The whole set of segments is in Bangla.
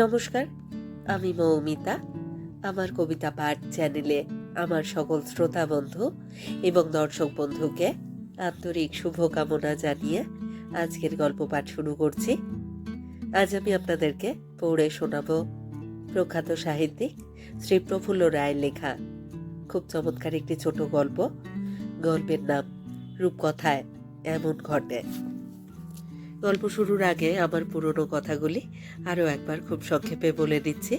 নমস্কার, আমি মৌমিতা। আমার কবিতা পাঠ চ্যানেলে আমার সকল শ্রোতা বন্ধু এবং দর্শক বন্ধুকে আন্তরিক শুভকামনা জানিয়ে আজকের গল্প পাঠ শুরু করছি। আজ আমি আপনাদেরকে পড়ে শোনাব প্রখ্যাত সাহিত্যিক শ্রী প্রফুল্ল রায়ের লেখা। খুব চমৎকার একটি ছোট গল্প। গল্পের নাম রূপকথায় এমন ঘটে। গল্প শুরুর আগে আমার পুরনো কথাগুলি আরও একবার খুব সংক্ষেপে বলে দিচ্ছি।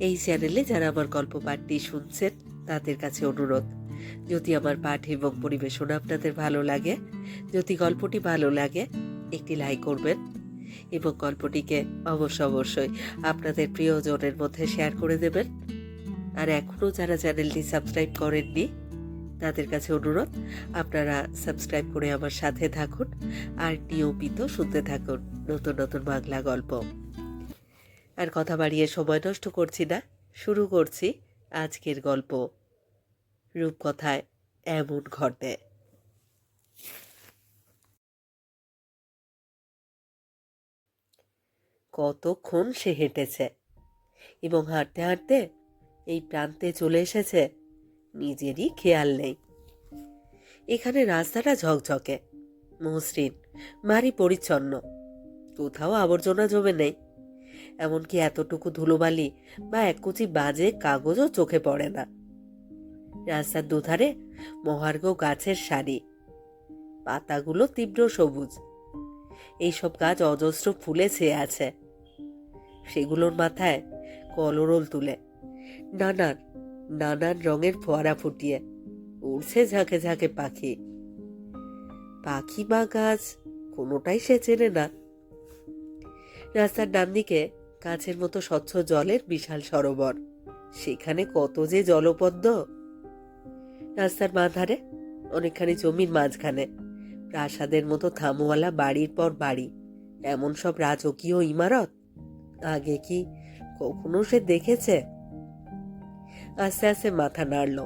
এই চ্যানেলে যারা আমার গল্প পাঠটি শুনছেন, তাদের কাছে অনুরোধ, যদি আমার পাঠ এবং পরিবেশনা আপনাদের ভালো লাগে, যদি গল্পটি ভালো লাগে, একটি লাইক করবেন এবং গল্পটিকে অবশ্য অবশ্যই আপনাদের প্রিয়জনের মধ্যে শেয়ার করে দেবেন। আর এখনও যারা চ্যানেলটি সাবস্ক্রাইব করেননি তাদের কাছে অনুরোধ, আপনারা সাবস্ক্রাইব করে আমার সাথে থাকুন আর নিয়মিত শুনতে থাকুন নতুন নতুন বাংলা গল্প। আর কথা বাড়িয়ে সময় নষ্ট করছি না, শুরু করছি আজকের গল্প। রূপকথায় এমন ঘটে। কতক্ষণ সে হেঁটেছে এবং হাঁটতে হাঁটতে এই প্রান্তে চলে এসেছে নিজেরই খেয়াল নেই। এখানে রাস্তাটা ঝকঝকে, মসৃণ, ভারী পরিচ্ছন্ন। কোথাও আবর্জনা জমে নেই। এমনকি এতটুকু ধুলোবালি বা এককুচি বাজে কাগজও চোখে পড়ে না। রাস্তার দুধারে মহার্ঘ গাছের সারি। পাতাগুলো তীব্র সবুজ। এইসব গাছ অজস্র ফুলে ছেয়ে আছে। সেগুলোর মাথায় কলরোল তুলে। নানান নানান রঙের ফোয়ারা ফুটিয়ে উড়ছে ঝাঁকে ঝাঁকে পাখি। পাখি বা গাছ, কোনোটাই সে চেনে না। রাস্তার ডান দিকে কাছের মতো স্বচ্ছ জলের বিশাল সরোবর। সেখানে কত যে জলপদ্ম। রাস্তার মাধারে অনেকখানি জমির মাঝখানে প্রাসাদের মতো থামওয়ালা বাড়ির পর বাড়ি। এমন সব রাজকীয় ইমারত। আগে কি কখনো সে দেখেছে? আস্তে আস্তে মাথা নাড়ল।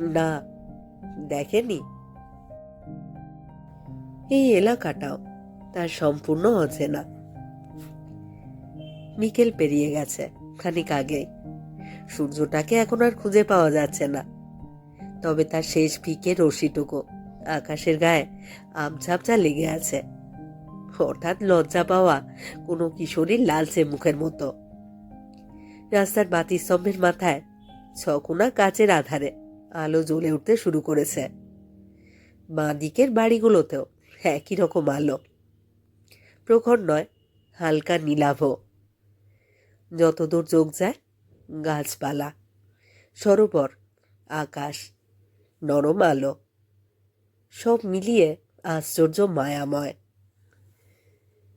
না, দেখেনি? এই এলাকাটাও তার সম্পূর্ণ অচেনা। বিকেল পেরিয়ে গেছে খানিক আগেই। সূর্যটাকে এখন আর খুঁজে পাওয়া যাচ্ছে না। তবে তার শেষ ফিকে রশিটুকু আকাশের গায়ে আমঝাপঝা লেগে আছে। হঠাৎ লজ্জা পাওয়া কোনো কিশোরীর লালচে মুখের মতো। রাস্তার বাতি স্তম্ভের মাথায় ছকুনা কাচের আধারে। আলো জ্বলে উঠতে শুরু করেছে। বাঁ দিকের বাড়িগুলোতেও একই রকম আলো। প্রখর নয়, হালকা নীলাভ। যতদূর চোখ যায়, গাছপালা, সরোবর, আকাশ, নরম আলো। সব মিলিয়ে আশ্চর্য মায়াময়।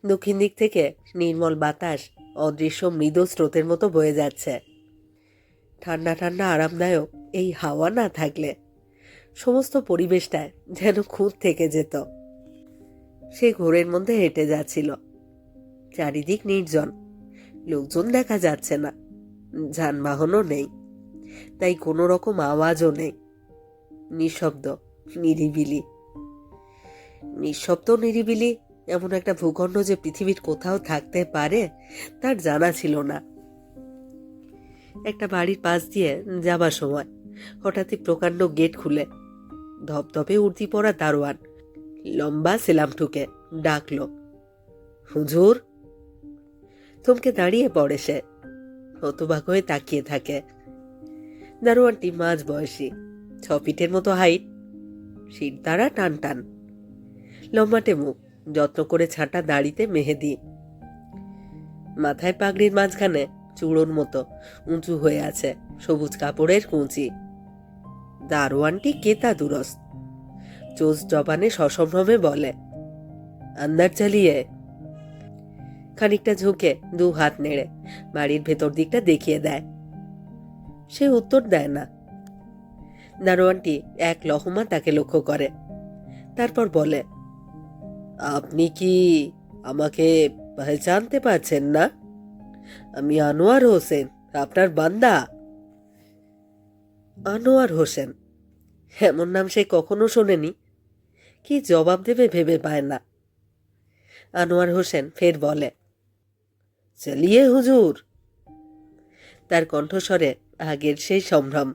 দক্ষিণ দিক থেকে নির্মল বাতাস অদৃশ্য মৃদু স্রোতের মতো বয়ে যাচ্ছে। ঠান্ডা ঠান্ডা আরামদায়ক এই হাওয়া না থাকলে সমস্ত পরিবেশটায় যেন খুঁত থেকে যেত। সে ঘোরের মধ্যে হেঁটে যাচ্ছিল। চারিদিক নির্জন। লোকজন দেখা যাচ্ছে না। যানবাহনও নেই। তাই কোনো রকম আওয়াজও নেই। নিঃশব্দ, নিরিবিলি। নিঃশব্দ, নিরিবিলি এমন একটা ভূখণ্ড যে পৃথিবীর কোথাও থাকতে পারে তার জানা ছিল না। একটা বাড়ির পাশ দিয়ে যাবার সময় হঠাৎই প্রকাণ্ড গেট খুলে। ধপধপে উর্দি পড়া দারোয়ান লম্বা সেলাম ঠুকে ডাকলো, হুজুর? থমকে দাঁড়িয়ে পড়ে সে, হতবাক হয়ে তাকিয়ে থাকে। দারোয়ানটি মাঝ বয়সী, ছ ফিটের মতো হাইট, শির দ্বারা টান টান লম্বাটে মুখ, যত্ন করে ছাঁটা দাড়িতে মেহেদি। মাথায় পাগড়ির মাঝখানে চূড়োর মতো উঁচু হয়ে আছে সবুজ কাপড়ের কুঁচি। দারোয়ানটি কেতা দুরস্ত। চোজ জবানে সসম্ভ্রমে বলে, আন্দার চালিয়ে। খানিকটা ঝুঁকে দু হাত নেড়ে বাড়ির ভেতর দিকটা দেখিয়ে দেয়। সে উত্তর দেয় না। দারোয়ানটি এক লহমা তাকে লক্ষ্য করে। তারপর বলে, আপনি কি আমাকে জানতে পারছেন না? আমি আনোয়ার হোসেন, আপনার বান্দা। আনোয়ার হোসেন, এমন নাম সে কখনো শোনেনি। কি জবাব দেবে ভেবে পায় না। আনোয়ার হোসেন ফের বলে, চলিয়ে হুজুর। তার কণ্ঠস্বরে আগের সেই সম্ভ্রম।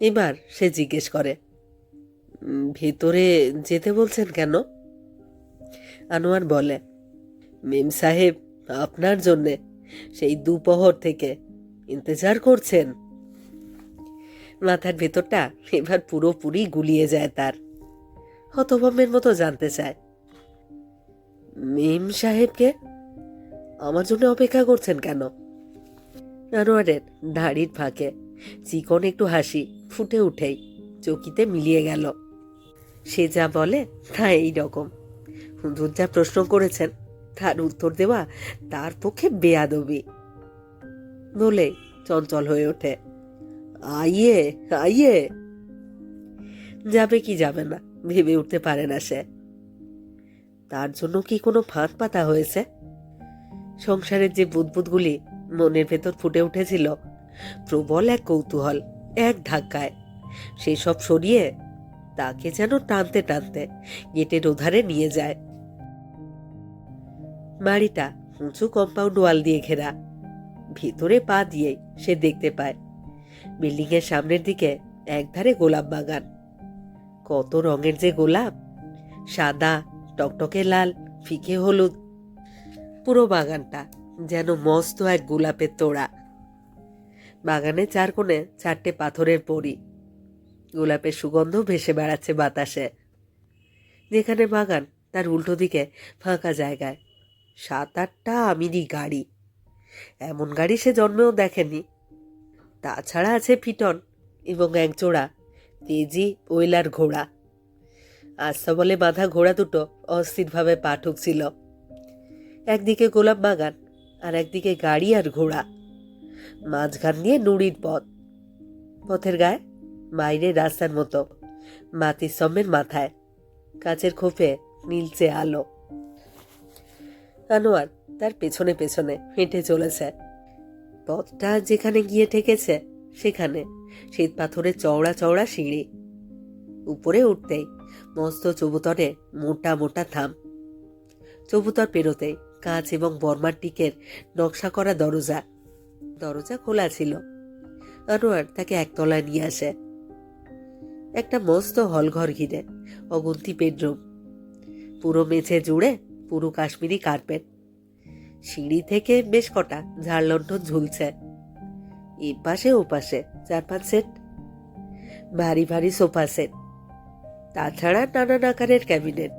এবার সে জিজ্ঞেস করে, ভেতরে যেতে বলছেন কেন? আনোয়ার বলে, মেম সাহেব আপনার জন্যে সেই দুপহর থেকে ইন্তজার করছেন। মাথার ভেতরটা এবার পুরোপুরি গুলিয়ে যায় তার। হতভম্বের মতো জানতে চায়। মেম সাহেবকে আমার জন্য অপেক্ষা করছেন কেন? আনোয়ারের দাড়ির ফাঁকে চিকন একটু হাসি ফুটে উঠেই চকিতে মিলিয়ে গেল। সে যা বলে তা এই রকম হুজুর যা প্রশ্ন করেছেন তার উত্তর দেওয়া তার পক্ষে বেয়াদবি। বলে চঞ্চল হয়ে ওঠে। আইয়ে আইয়ে। যাবে কি যাবে না, ভেবে উঠতে পারে না সে। তার জন্য কি কোনো ফাঁদ পাতা হয়েছে? সংসারের যে বুদবুদগুলি মনের ভেতর ফুটে উঠেছিল, প্রবল এক কৌতূহল, এক ধাক্কায়, সেসব সরিয়ে তাকে যেন টানতে টানতে গেটের ওধারে নিয়ে যায়। বাড়িটা উঁচু কম্পাউন্ড ওয়াল দিয়ে ঘেরা। ভিতরে পা দিয়েই সে দেখতে পায়। বিল্ডিং এর সামনের দিকে একধারে গোলাপ বাগান। কত রঙের যে গোলাপ! সাদা, টকটকে লাল, ফিকে হলুদ। পুরো বাগানটা যেন মস্ত এক গোলাপের তোড়া। বাগানের চার কোণে চারটে পাথরের পরি। গোলাপের সুগন্ধ ভেসে বেড়াচ্ছে বাতাসে। যেখানে বাগান তার উল্টো দিকে ফাঁকা জায়গায়। সাত আটটা আমিরই গাড়ি। এমন গাড়ি সে জন্মেও দেখেনি। তাছাড়া আছে পিটন এবং একজোড়া তেজি ওয়েলার ঘোড়া। আস্তাবলে বাঁধা ঘোড়া দুটো অস্থিরভাবে পা ঠুকছিল একদিকে গোলাপ বাগান আর একদিকে গাড়ি আর ঘোড়া। মাঝখান দিয়ে নুড়ির পথ। পথের গায়ে বাইরে রাস্তার মতো, মাটির স্তম্ভের মাথায়, কাচের খোপে নীলচে আলো। আনোয়ার তার পেছনে পেছনে হেঁটে চলেছে। পথটা যেখানে গিয়ে ঠেকেছে, সেখানে শ্বেত পাথরের চওড়া চওড়া সিঁড়ি। উপরে উঠতেই মস্ত চবুতরে মোটা মোটা থাম। চবুতর পেরোতেই কাঁচ এবং বর্মার টিকের নকশা করা দরজা। দরজা খোলা ছিল। আনোয়ার তাকে একতলায় নিয়ে আসে। একটা মস্ত হলঘর ঘিরে, অগুন্তি বেডরুম। পুরো মেঝে জুড়ে পুরো কাশ্মীরি কার্পেট। সিঁড়ি থেকে বেশ কটা ঝাড়লণ্ঠন ঝুলছে। এ পাশে ও পাশে চার পাঁচ সেট। ভারী ভারী সোফা সেট। তাছাড়া নানান আকারের ক্যাবিনেট।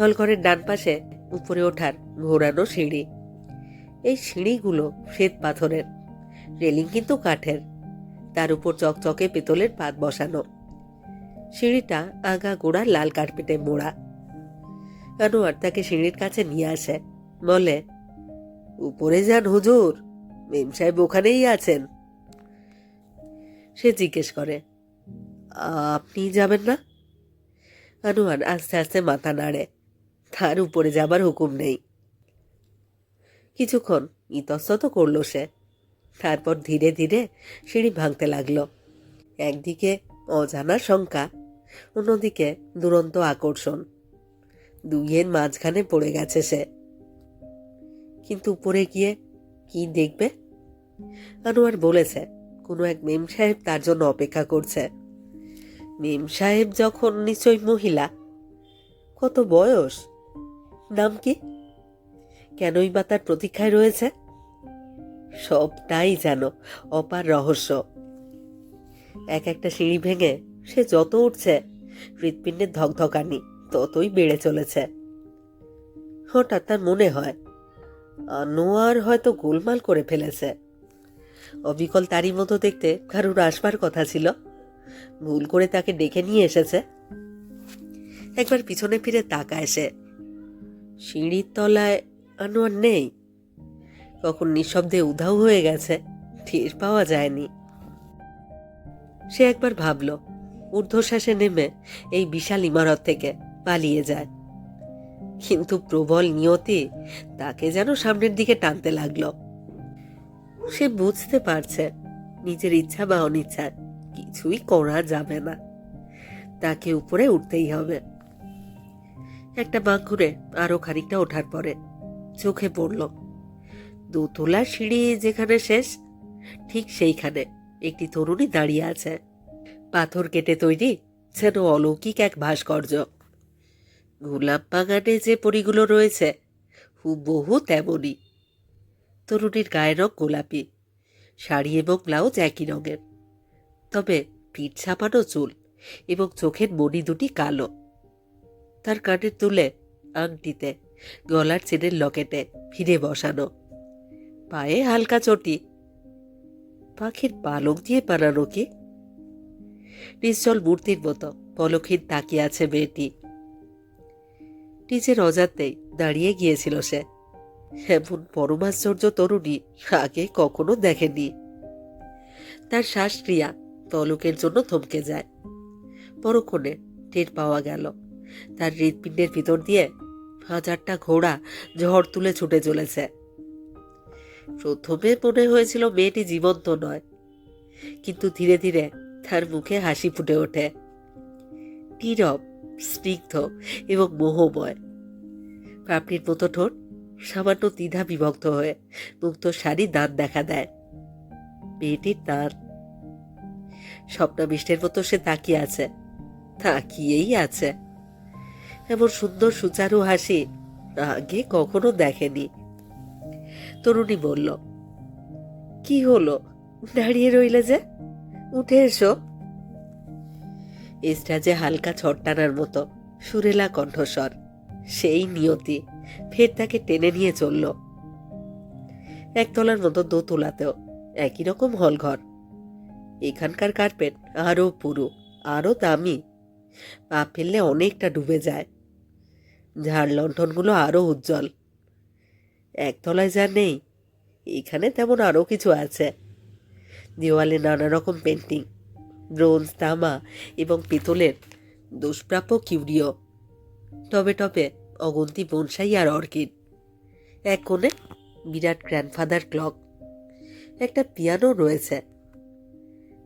হলঘরের ডান পাশে উপরে ওঠার ঘোরানো সিঁড়ি। এই সিঁড়িগুলো শ্বেত পাথরের, রেলিং কিন্তু কাঠের। তার উপর চকচকে পেতলের পাত বসানো। সিঁড়িটা আগা গোড়া লাল কার্পেটে মোড়া। আনোয়ার তাকে সিঁড়ির কাছে নিয়ে আসে। বলে, উপরে যান হুজুর, মেম সাহেব ওখানেই আছেন। সে জিজ্ঞেস করে, আপনি যাবেন না? আনোয়ার আস্তে আস্তে মাথা নাড়ে, তার উপরে যাবার হুকুম নেই। কিছুক্ষণ ইতস্তত করল সে, তারপর ধীরে ধীরে সিঁড়ি ভাঙতে লাগল। একদিকে অজানা শঙ্কা, অন্যদিকে দুরন্ত আকর্ষণ। দুইয়ের মাঝখানে পড়ে গেছে সে। কিন্তু উপরে গিয়ে কি দেখবে? আনোয়ার বলেছে, কোনো এক মেম সাহেব তার জন্য অপেক্ষা করছে। মেম সাহেব যখন নিশ্চয়ই মহিলা, কত বয়স? নাম কি? কেনই বা তার প্রতীক্ষায় রয়েছে? সবটাই যেন অপার রহস্য। এক একটা সিঁড়ি ভেঙে সে যত উঠছে হৃৎপিণ্ডের ধকধকানি। ততই বেড়ে চলেছে। হঠাৎ তার মনে হয়, আনোয়ার হয়তো গোলমাল করে ফেলেছে। অবিকল তারই মতো দেখতে কারুর আসবার কথা ছিল। ভুল করে তাকে ডেকে নিয়ে এসেছে। একবার পিছনে ফিরে তাকায় সে। সিঁড়ির তলায় আনোয়ার নেই। কখন নিঃশব্দে উধাও হয়ে গেছে, টের পাওয়া যায়নি। সে একবার ভাবল, ঊর্ধ্বশ্বাসে নেমে এই বিশাল ইমারত থেকে। পালিয়ে যায়। কিন্তু প্রবল নিয়তি তাকে যেন সামনের দিকে টানতে লাগল। সে বুঝতে পারছে, নিজের ইচ্ছা বা অনিচ্ছা কিছুই করা যাবে না। তাকে উপরে উঠতেই হবে। একটা বাঁক ঘুরে আরও খানিকটা ওঠার পরে চোখে পড়ল। দোতলার সিঁড়ি যেখানে শেষ, ঠিক সেইখানে একটি তরুণী দাঁড়িয়ে আছে। পাথর কেটে তৈরি যেন অলৌকিক এক ভাস্কর্য। গোলাপ বাগানে যে পরিগুলো রয়েছে হুবহু তেমনই। তরুণীর গায়ের রং গোলাপি, শাড়ি এবং ব্লাউজ একই রঙের। তবে পিঠ ছাপানো চুল এবং চোখের মণি দুটি কালো। তার কানের তুলে আংটিতে, গলার চেনের লকেটে ফিরে বসানো। পায়ে হালকা চটি। পাখির পালক দিয়ে বানানো কি? নিশ্চল মূর্তির মতো পলক্ষীর তাকিয়ে আছে মেয়েটি। নিজের অজান্তেই দাঁড়িয়ে গিয়েছিল সে। এমন পরমাশ্চর্য তরুণী আগে কখনো দেখেনি তার শ্বাসক্রিয়া তলকের জন্য থমকে যায়। পরক্ষণে টের পাওয়া গেল, তার হৃৎপিণ্ডের ভিতর দিয়ে হাজারটা ঘোড়া ঝড় তুলে ছুটে চলেছে। প্রথমে মনে হয়েছিল মেয়েটি জীবন্ত নয়, কিন্তু ধীরে ধীরে তার মুখে হাসি ফুটে ওঠে। নীরব স্নিগ্ধ এবং মোহময়। পাপড়ির মতো ঠোঁট সামান্য দ্বিধা বিভক্ত হয়ে মুক্ত শাড়ি দাঁত দেখা দেয়। মেয়েটির দাঁত স্বপ্নাবিষ্টের মতো সে তাকিয়ে আছে, তাকিয়েই আছে। এমন সুন্দর সুচারু হাসি আগে কখনো দেখেনি। তরুণী বলল, কি হলো? দাঁড়িয়ে রইলে যে? উঠে এসো। স্টাজে হালকা ছটটানার মতো, সুরেলা কণ্ঠস্বর। সেই নিয়তি ফের তাকে টেনে নিয়ে চলল। একতলার মতো দোতলাতেও একই রকম হল ঘর এখানকার কার্পেট আরও পুরু, আরও দামি। পা ফেললে অনেকটা ডুবে যায়। ঝাড় লণ্ঠনগুলো আরও উজ্জ্বল। একতলায় যা নেই, এখানে তেমন আরও কিছু আছে। দেওয়ালে নানা রকম পেন্টিং ব্রোঞ্জ তামা এবং পিতলের দুষ্প্রাপ্য কিউরিও। টবে টবে অগন্তি বনসাই আর অর্কিড। এক কোণে বিরাট গ্র্যান্ডফাদার ক্লক একটা পিয়ানো রয়েছে।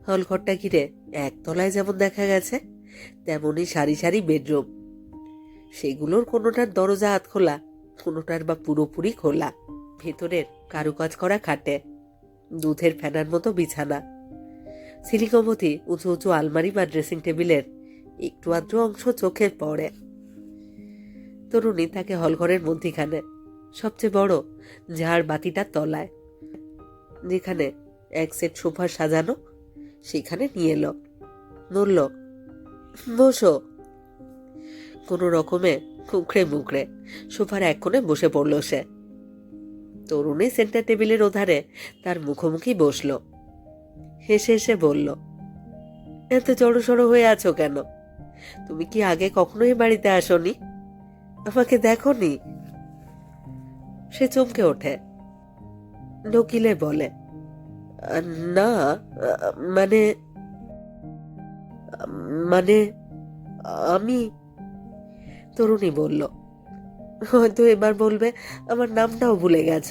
হলঘরটা ঘিরে একতলায় যেমন দেখা গেছে, তেমনই সারি সারি বেডরুম সেগুলোর কোনোটার দরজা হাত খোলা, কোনোটার বা পুরোপুরি খোলা। ভেতরের কারুকাজ করা খাটে। দুধের ফেনার মতো বিছানা। সিলিকমতি উঁচু উঁচু আলমারি বা ড্রেসিং টেবিলের একটু আধটু অংশ চোখে পড়ে। তরুণী তাকে হলঘরের মধ্যিখানে। সবচেয়ে বড় ঝাড় বাতিটার তলায়। যেখানে এক সেট সোফা সাজানো, সেখানে নিয়ে এলো। বলল, বসো। কোনো রকমে কুকড়ে মুকড়ে সোফার এক কোণে বসে পড়ল সে। তরুণী সেন্টার টেবিলের ওধারে তার মুখোমুখি বসল। হেসে হেসে বলল, এত সড়ো হয়ে আছো কেন? তুমি কি আগে কখনোই বাড়িতে আসনি? আমাকে দেখনি? সে চমকে ওঠে। নকিলে বলে, না মানে মানে আমি, তরুণী বলল, হয়তো এবার বলবে, আমার নামটাও ভুলে গেছ?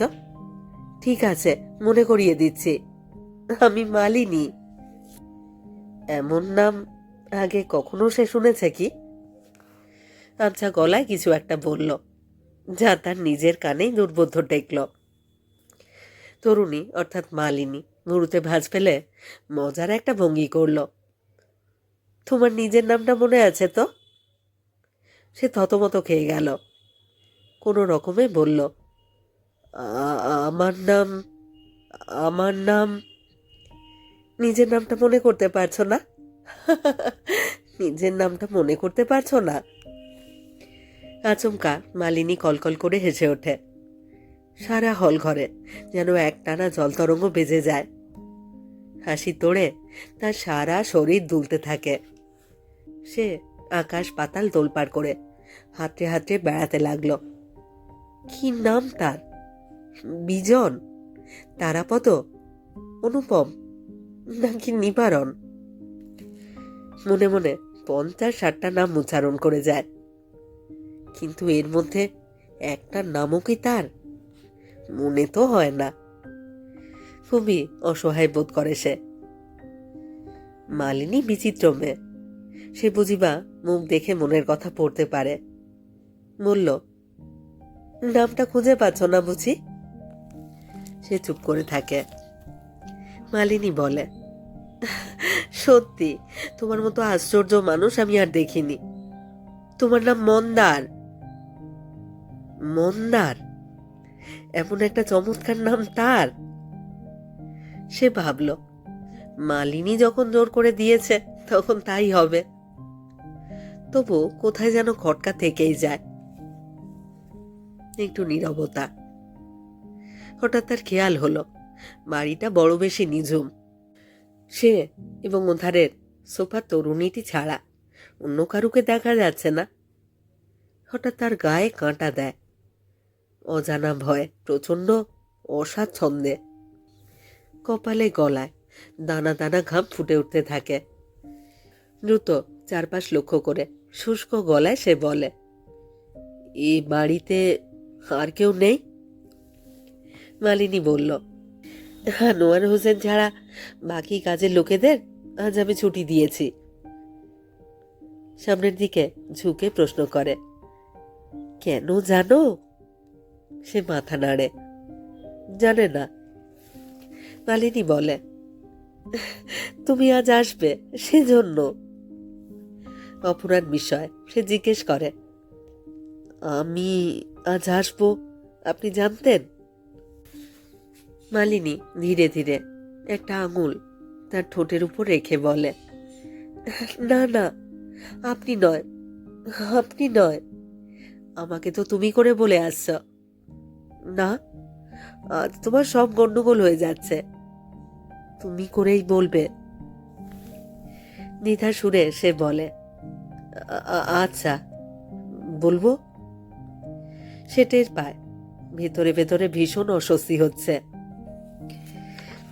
ঠিক আছে, মনে করিয়ে দিচ্ছি। আমি মালিনী। এমন নাম আগে কখনো সে শুনেছে কি? আচ্ছা গলায় কিছু একটা বলল, যা তার নিজের কানেই দুর্বোধ্য টেকল। তরুণী, অর্থাৎ মালিনী গুরুতে ভাঁজ ফেলে মজার একটা ভঙ্গি করল। তোমার নিজের নামটা মনে আছে তো? সে থতমত খেয়ে গেল। কোনো রকমে বলল আমার নাম আমার নাম নিজের নামটা মনে করতে পারছ না? নিজের নামটা মনে করতে পারছ না? আচমকা মালিনী কলকল করে হেসে ওঠে। সারা হল ঘরে যেন একটানা জলতরঙ্গ বেজে যায়। হাসি তোড়ে তার সারা শরীর দুলতে থাকে। সে আকাশ পাতাল তোলপাড় করে হাতড়ে হাতড়ে বেড়াতে লাগল। কি নাম তার? বিজন? তারাপদ? অনুপম? নাকি নিবারণ? মনে মনে পঞ্চাশ ষাটটা নাম উচ্চারণ করে যায়। কিন্তু এর মধ্যে একটা নামও কি তার? মনে তো হয় না। খুবই অসহায় বোধ করে সে। মালিনী বিচিত্র মেয়ে। সে বুঝিবা মুখ দেখে মনের কথা পড়তে পারে। বলল, নামটা খুঁজে পাচ্ছ না বুঝি? সে চুপ করে থাকে। মালিনী বলে। সত্যি, তোমার মতো আশ্চর্য মানুষ আমি আর দেখিনি। তোমার নাম মন্দার। মন্দার? এমন একটা চমৎকার নাম তার? সে ভাবল, মালিনী যখন জোর করে দিয়েছে, তখন তাই হবে। তবু কোথায় যেন খটকা থেকেই যায়। একটু নীরবতা। হঠাৎ তার খেয়াল হলো বাড়িটা বড় বেশি নিঝুম। সে এবং ওধারের সোফা তরুণীটি ছাড়া অন্য কারুকে দেখা যাচ্ছে না। হঠাৎ তার গায়ে কাঁটা দেয়। অজানা ভয়, প্রচণ্ড অসাচ্ছন্দে কপালে গলায় দানা দানা ঘাম ফুটে উঠতে থাকে। দ্রুত চারপাশ লক্ষ্য করে শুষ্ক গলায় সে বলে এই বাড়িতে আর কেউ নেই? মালিনী বলল আনোয়ার হোসেন ছাড়া বাকি কাজের লোকেদের আজ আমি ছুটি দিয়েছি। সামনের দিকে ঝুঁকে প্রশ্ন করে, কেন জানো? সে মাথা নাড়ে, জানে না। মালিনী বলে, তুমি আজ আসবে সেজন্য। অপরাধ বিষয় সে জিজ্ঞেস করে, আমি আজ আসব, আপনি জানতেন? মালিনী ধীরে ধীরে একটা আঙুল তার ঠোঁটের উপর রেখে বলে, না না, আপনি নয় আপনি নয়। আমাকে তো তুমি করে বলে আসছ। না তোমার সব গন্ডগোল হয়ে যাচ্ছে। তুমি করেই বলবে। নিধা সুরে সে বলে "আ- আ- আচ্ছা বলব? সে টের পায়, ভেতরে ভেতরে ভীষণ অস্বস্তি হচ্ছে।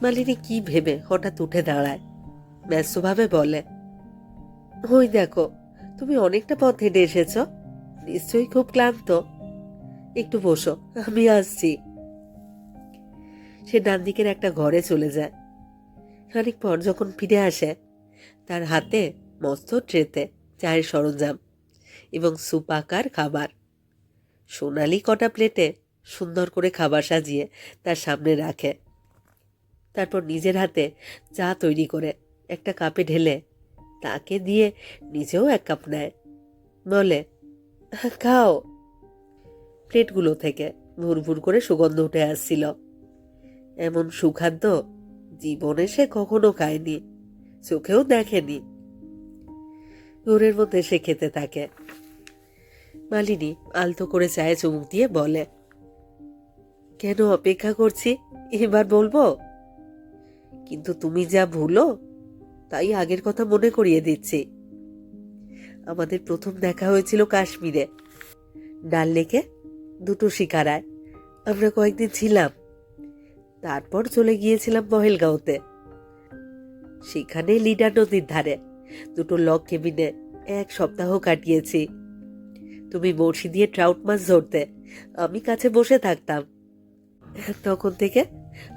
মালিনী কি ভেবে হঠাৎ উঠে দাঁড়ায়। ব্যস্তভাবে বলে, ওই দেখো, তুমি অনেকটা পথ হেঁটে এসেছ। নিশ্চয়ই খুব ক্লান্ত। একটু বসো, আমি আসছি। সে ডান দিকের একটা ঘরে চলে যায়। খানিক পর যখন ফিরে আসে, তার হাতে মস্ত ট্রেতে চায়ের সরঞ্জাম এবং সুপাকার খাবার। সোনালি কটা প্লেটে সুন্দর করে খাবার সাজিয়ে তার সামনে রাখে। তারপর নিজের হাতে চা তৈরি করে একটা কাপে ঢেলে তাকে দিয়ে নিজেও এক কাপ নেয়। বলে, খাও। প্লেটগুলো থেকে ভুরভুর করে সুগন্ধ উঠে আসছিল। এমন সুখাদ্য জীবনে সে কখনো খায়নি, চোখেও দেখেনি। ঘোরের মধ্যে সে খেতে থাকে। মালিনী আলতো করে চায়ে চুমুক দিয়ে বলে, কেন অপেক্ষা করছি? এবার বলব? কিন্তু তুমি যা ভুলো, তাই আগের কথা মনে করিয়ে দিচ্ছি। আমাদের প্রথম দেখা হয়েছিল কাশ্মীরে। ডাল লেকে দুটো শিকারায় আমরা কয়েকদিন ছিলাম। তারপর চলে গিয়েছিলাম মহেলগাঁওতে। সেখানে লিডার নদীর ধারে দুটো লক কেবিনে এক সপ্তাহ কাটিয়েছি। তুমি বড়শি দিয়ে ট্রাউট মাছ ধরতে, আমি কাছে বসে থাকতাম। তখন থেকে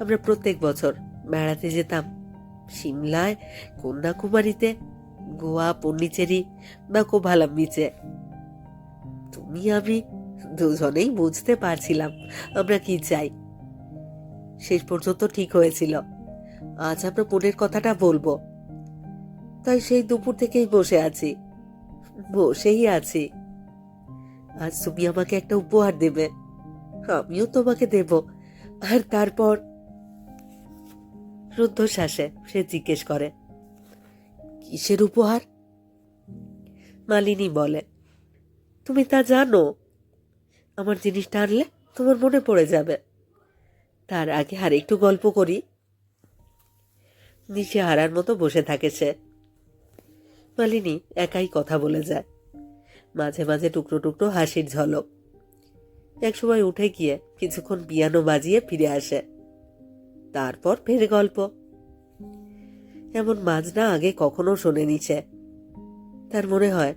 আমরা প্রত্যেক বছর বেড়াতে যেতাম। সিমলায় কন্যাকুমারীতে, গোয়া পন্ডিচেরি বা কোভালাম বিচে তুমি, আমি দুজনেই বুঝতে পারছিলাম আমরা কি চাই। শেষ পর্যন্ত ঠিক হয়েছিল। আজ আমরা মনের কথাটা বলব। তাই সেই দুপুর থেকেই বসে আছি। বসেই আছি। আজ তুমি আমাকে একটা উপহার দেবে। আমিও তোমাকে দেব। আর তারপর রুদ্ধশ্বাসে সে জিজ্ঞেস করে, কিসের উপহার? মালিনী বলে, তুমি তা জানো, আমার জিনিসটা আনলে তোমার মনে পড়ে যাবে। তার আগে আর একটু গল্প করি। নিচে হারার মতো বসে থাকে সে। মালিনী একাই কথা বলে যায়। মাঝে মাঝে টুকরো টুকরো হাসির ঝলক। একসময় উঠে গিয়ে কিছুক্ষণ পিয়ানো বাজিয়ে ফিরে আসে। তারপর ফের গল্প। এমন মাজনা আগে কখনো শোনেনি সে। তার মনে হয়,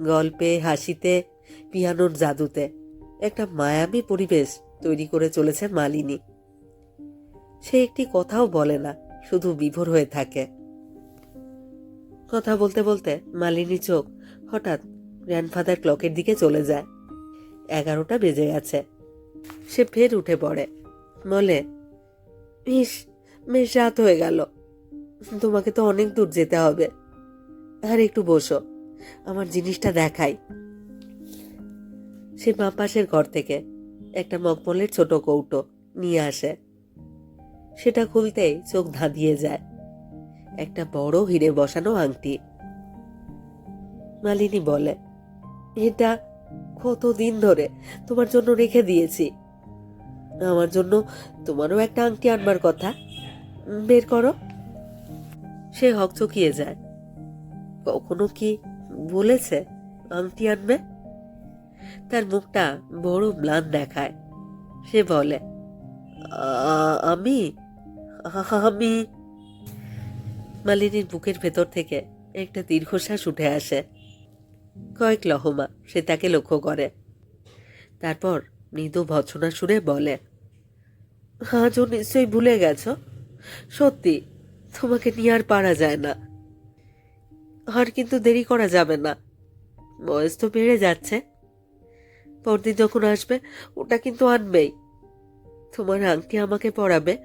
গল্পে, হাসিতে, পিয়ানোর জাদুতে একটা মায়াবী পরিবেশ তৈরি করে চলেছে মালিনী। সে একটি কথাও বলে না, শুধু বিভোর হয়ে থাকে। কথা বলতে বলতে মালিনী চোখ হঠাৎ গ্র্যান্ডফাদার ক্লকের দিকে চলে যায়। এগারোটা বেজে গেছে। সে ফের উঠে পড়ে। বলে ইস বেশ রাত হয়ে গেল। তোমাকে তো অনেক দূর যেতে হবে। আর একটু বসো, আমার জিনিসটা দেখাই। সে মা পাশের ঘর থেকে একটা মকমলের ছোট কৌটো নিয়ে আসে। সেটা খুলতেই চোখ ধাঁধিয়ে যায়। একটা বড় হিরে বসানো আংটি। মালিনী বলে, এটা কতদিন ধরে তোমার জন্য রেখে দিয়েছি। আমার জন্য তোমারও একটা আংটি আনবার কথা। বের করো। সে হকচকিয়ে যায়। কখনো কি বলেছে আংটি আনবে? তার মুখটা বড় ম্লান দেখায়। সে বলে, "আ- আমি আমি। মালিনীর বুকের ভেতর থেকে একটা দীর্ঘশ্বাস উঠে আসে। কয়েক লহমা সে তাকে লক্ষ্য করে। তারপর মৃদু ভৎসনা সুরে বলে আজও নিশ্চয়ই ভুলে গেছো? সত্যি, তোমাকে নিয়ে আর পারা যায় না। আর কিন্তু দেরি করা যাবে না। বয়স তো বেড়ে যাচ্ছে। পরদিন যখন আসবে, ওটা কিন্তু আনবেই। তোমার আংটি আমাকে পড়াবে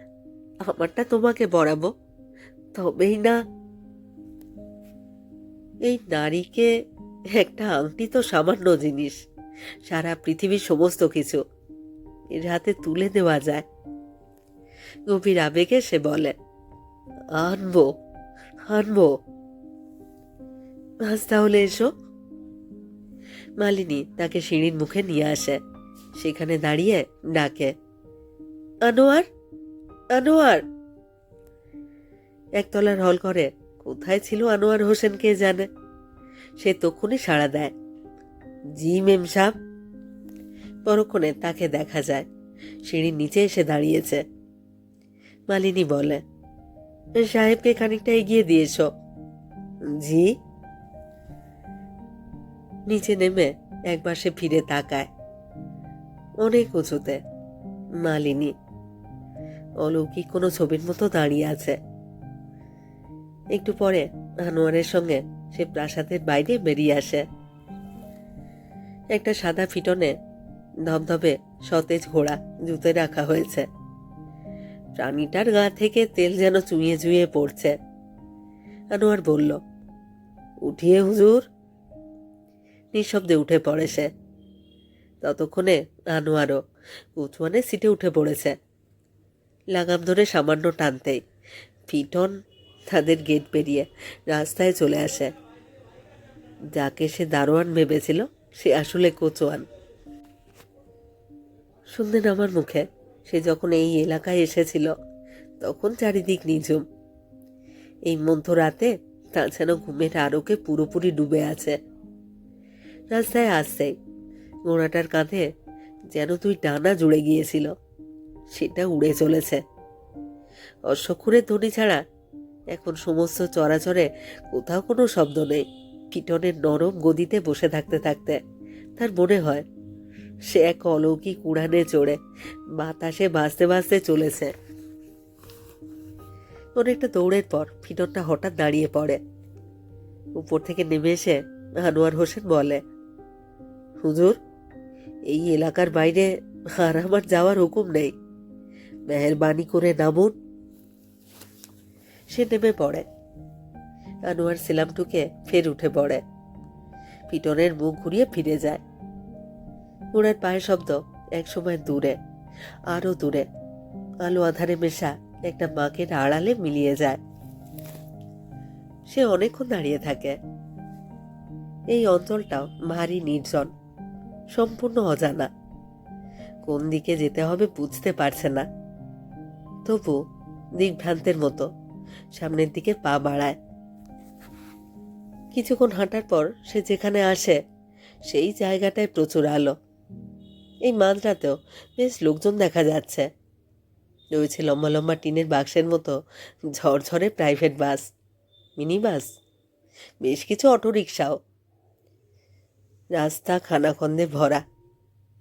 আমারটা তোমাকে পরাবো। তবেই না, এই নারীকে একটা আংটি তো সামান্য জিনিস। সারা পৃথিবীর সমস্ত কিছু। এর হাতে তুলে দেওয়া যায়। গভীর আবেগে সে বলে, আনব আনব। আজ তাহলে এসো। মালিনী তাকে সিঁড়ির মুখে নিয়ে আসে, সেখানে দাঁড়িয়ে ডাকে, আনোয়ার আনোয়ার! একতলার হল করে, কোথায় ছিল আনোয়ার হোসেন কে জানে? সে তক্ষুনি সাড়া দেয়, জি মেম সাহ পরক্ষণে তাকে দেখা যায়, সিঁড়ির নিচে এসে দাঁড়িয়েছে। মালিনী বলে, সাহেবকে খানিকটা এগিয়ে দিয়েছ? জি। নিচে নেমে একবার সে ফিরে তাকায়। অনেক উঁচুতে, মালিনী। অলৌকিক কোনো ছবির মতো দাঁড়িয়ে আছে। একটু পরে আনোয়ারের সঙ্গে সে প্রাসাদের বাইরে বেরিয়ে আসে। একটা সাদা ফিটনে ধবধবে সতেজ ঘোড়া জুতে রাখা হয়েছে। প্রাণীটার গা থেকে তেল যেন চুইয়ে চুইয়ে পড়ছে। আনোয়ার বলল, উঠিয়ে হুজুর। নিঃশব্দে উঠে পড়ে সে। ততক্ষণে আনোয়ারও উঁচুয়ানে সিটে উঠে পড়েছে। লাগাম ধরে সামান্য টানতেই ফিটন তাদের গেট পেরিয়ে রাস্তায় চলে আসে। যাকে সে দারোয়ান ভেবেছিল, সে আসলে কোচোয়ান। শুনলেন আমার মুখে সে যখন এই এলাকায় এসেছিল, তখন চারিদিক নিঝুম। এই মধ্যরাতে তা যেন ঘুমের আলোকে পুরোপুরি ডুবে আছে। রাস্তায় আসতেই ঘোড়াটার কাঁধে যেন তুই ডানা জুড়ে গিয়েছিল, সেটা উড়ে চলেছে। অশ্বক্ষুরের ধ্বনি ছাড়া এখন সমস্ত চরাচরে কোথাও কোনো শব্দ নেই। কিটনের নরম গদিতে বসে থাকতে থাকতে তার মনে হয় সে এক অলৌকিক উড়ানে চড়ে, বাতাসে বাঁচতে বাঁচতে চলেছে। অনেকটা দৌড়ের পর ফিটনটা হঠাৎ দাঁড়িয়ে পড়ে। উপর থেকে নেমে এসে আনোয়ার হোসেন বলে, হুজুর, এই এলাকার বাইরে আর আমার যাওয়ার হুকুম নেই। মেহরবানি করে নামুন। সে নেমে পড়ে। আনোয়ার সেলামটুকে ফের উঠে পড়ে। পিটনের মুখ ঘুরিয়ে ফিরে যায়। ঘোড়ার পায়ের শব্দ একসময় দূরে আরও দূরে। আলো আধারে মেশা একটা মাকের আড়ালে মিলিয়ে যায়। সে অনেকক্ষণ দাঁড়িয়ে থাকে। এই অঞ্চলটাও ভারী নির্জন, সম্পূর্ণ অজানা। কোন দিকে যেতে হবে বুঝতে পারছে না। তবু দিগ্ভ্রান্তের মতো সামনের দিকে পা বাড়ায়। কিছুক্ষণ হাঁটার পর সে যেখানে আসে, সেই জায়গাটায় প্রচুর আলো। এই মাঝরাতেও বেশ লোকজন দেখা যাচ্ছে। রয়েছে লম্বা লম্বা টিনের বাক্সের মতো ঝরঝরে প্রাইভেট বাস, মিনি বাস, বেশ কিছু অটোরিকশাও। রাস্তা খানাখন্দে ভরা,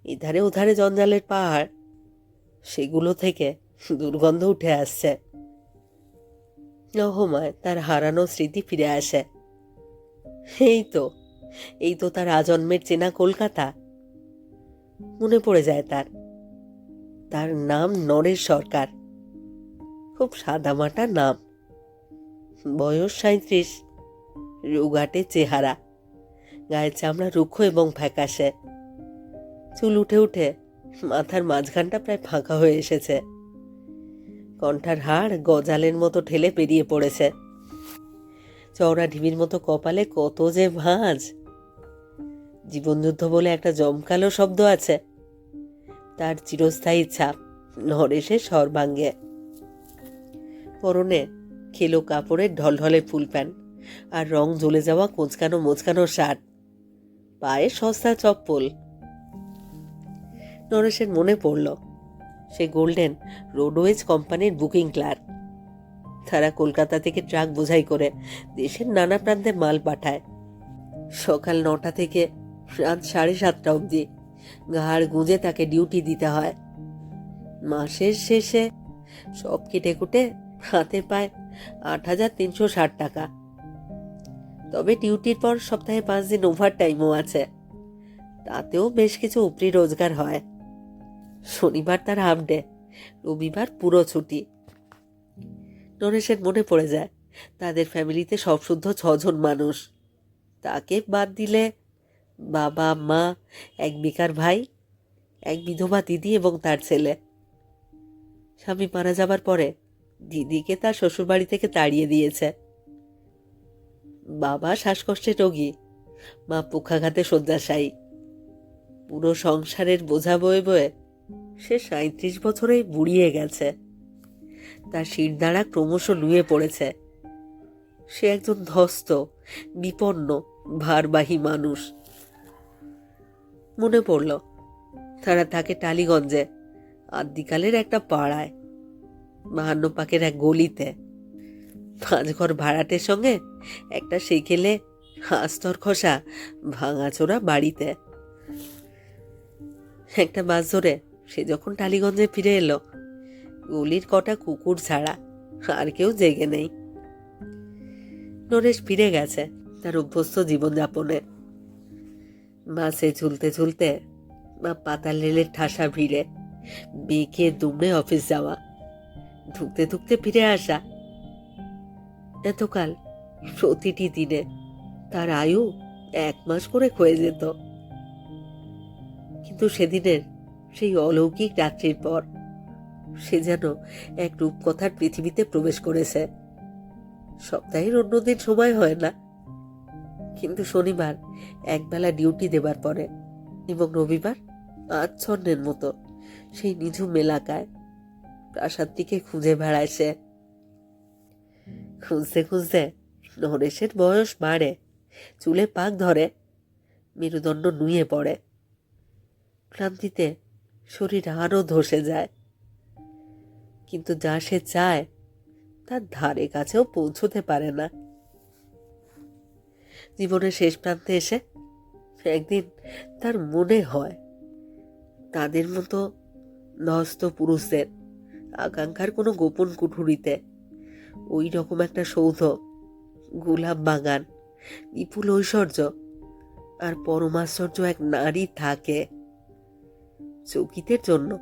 এধারে ওধারে জঞ্জালের পাহাড়, সেগুলো থেকে দুর্গন্ধ উঠে আসছে। নহমায় তার হারানো স্মৃতি ফিরে আসে। এই তো এই তো তার আজন্মের চেনা কলকাতা। মনে পড়ে যায় তার। তার নাম নরেশ সরকার। খুব সাদামাটা নাম। বয়স সাঁত্রিশ রোগাটে চেহারা। গায়ের চামড়া রুক্ষ এবং ফ্যাকাশে। চুল উঠে উঠে মাথার মাঝখানটা প্রায় ফাঁকা হয়ে এসেছে। কণ্ঠার হাড় গজালের মতো ঠেলে পেরিয়ে পড়েছে। চওড়া ঢিবির মতো কপালে কত যে ভাঁজ। জীবনযুদ্ধ বলে একটা জমকালো শব্দ আছে। তার চিরস্থায়ী ছাপ নরেশের সর্বাঙ্গে পরনে খেলো কাপড়ের ঢলঢলে ফুল প্যান্ট আর রং জ্বলে যাওয়া কোঁচকানো মোচকানো শার্ট। পায়ে সস্তা চপ্পল। নরেশের মনে পড়ল, সে গোল্ডেন রোডওয়েজ কোম্পানির বুকিং ক্লার্ক। তারা কলকাতা থেকে ট্রাক বোঝাই করে দেশের নানা প্রান্তে মাল পাঠায়। সকাল নটা থেকে রাত সাড়ে সাতটা অবধি ঘাড় গুঁজে তাকে ডিউটি দিতে হয়। মাসের শেষে সব কেটে কুটে হাতে পায় আট হাজার তিনশো ষাট টাকা। তবে ডিউটির পর সপ্তাহে পাঁচ দিন ওভার টাইমও আছে। তাতেও বেশ কিছু উপরি রোজগার হয়। শনিবার তার হাফ ডে রবিবার পুরো ছুটি। নরেশের মনে পড়ে যায়, তাদের ফ্যামিলিতে সব শুদ্ধ ছজন মানুষ। তাকে বাদ দিলে বাবা, মা, এক বেকার ভাই, এক বিধবা দিদি এবং তার ছেলে। স্বামী মারা যাবার পরে দিদিকে তার শ্বশুরবাড়ি থেকে তাড়িয়ে দিয়েছে। বাবা শ্বাসকষ্টে রোগী, মা পুখাঘাতে শয্যাশায়ী। পুরো সংসারের বোঝা বয়ে বয়ে সে সাঁত্রিশ বছরেই বুড়িয়ে গেছে। তার শিরদাঁড়া ক্রমশ নুয়ে পড়েছে। সে একজন ধ্বস্ত বিপন্ন, ভারবাহী মানুষ। মনে পড়ল। তারা থাকে টালিগঞ্জে, আদিকালের একটা পাড়ায় বাহান্ন পাকের এক গলিতে। পাঁচ ঘর ভাড়াটের সঙ্গে একটা সেকেলে আস্তর খসা ভাঙাচোরা বাড়িতে। একটা বাস ধরে সে যখন টালিগঞ্জে ফিরে এলো, গলির কটা কুকুর ছাড়া আর কেউ জেগে নেই। নরেশ ফিরে গেছে তার অভ্যস্ত জীবনযাপনে। বাসে ঝুলতে ঝুলতে বা পাতাল রেলের ঠাসা ভিড়ে বেঁকে দুমড়ে অফিস যাওয়া, ঢুকতে ঢুকতে ফিরে আসা। এতকাল প্রতিটি দিনে তার আয়ু এক মাস করে ক্ষয়ে যেত। কিন্তু সেদিনের সেই অলৌকিক রাত্রির পর সে যেন এক রূপকথার পৃথিবীতে প্রবেশ করেছে। সপ্তাহের অন্যদিন সময় হয় না। কিন্তু শনিবার একবেলা ডিউটি দেবার পরে এবং রবিবার আচ্ছন্নের মতো সেই নিঝুম এলাকায় প্রাসাদটিকে খুঁজে বেড়ায় সে। খুঁজতে খুঁজতে নরেশের বয়স বাড়ে, চুলে পাক ধরে, মেরুদণ্ড নুয়ে পড়ে। ক্লান্তিতে শরীর আরও ধসে যায়। কিন্তু যা সে চায় তার ধারে কাছেও পৌঁছতে পারে না। জীবনের শেষ প্রান্তে এসে একদিন তার মনে হয় তাদের মতো নস্ত পুরুষদের আকাঙ্ক্ষার কোনো গোপন কুঠুরিতে ওই রকম একটা সৌধ, গোলাপ বাগান বিপুল ঐশ্বর্য আর পরমাশ্চর্য এক নারী থাকে। চকিতের জন্য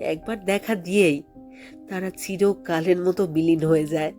একবার দেখা দিয়েই তারা চিরকালের মতো বিলীন হয়ে যায়।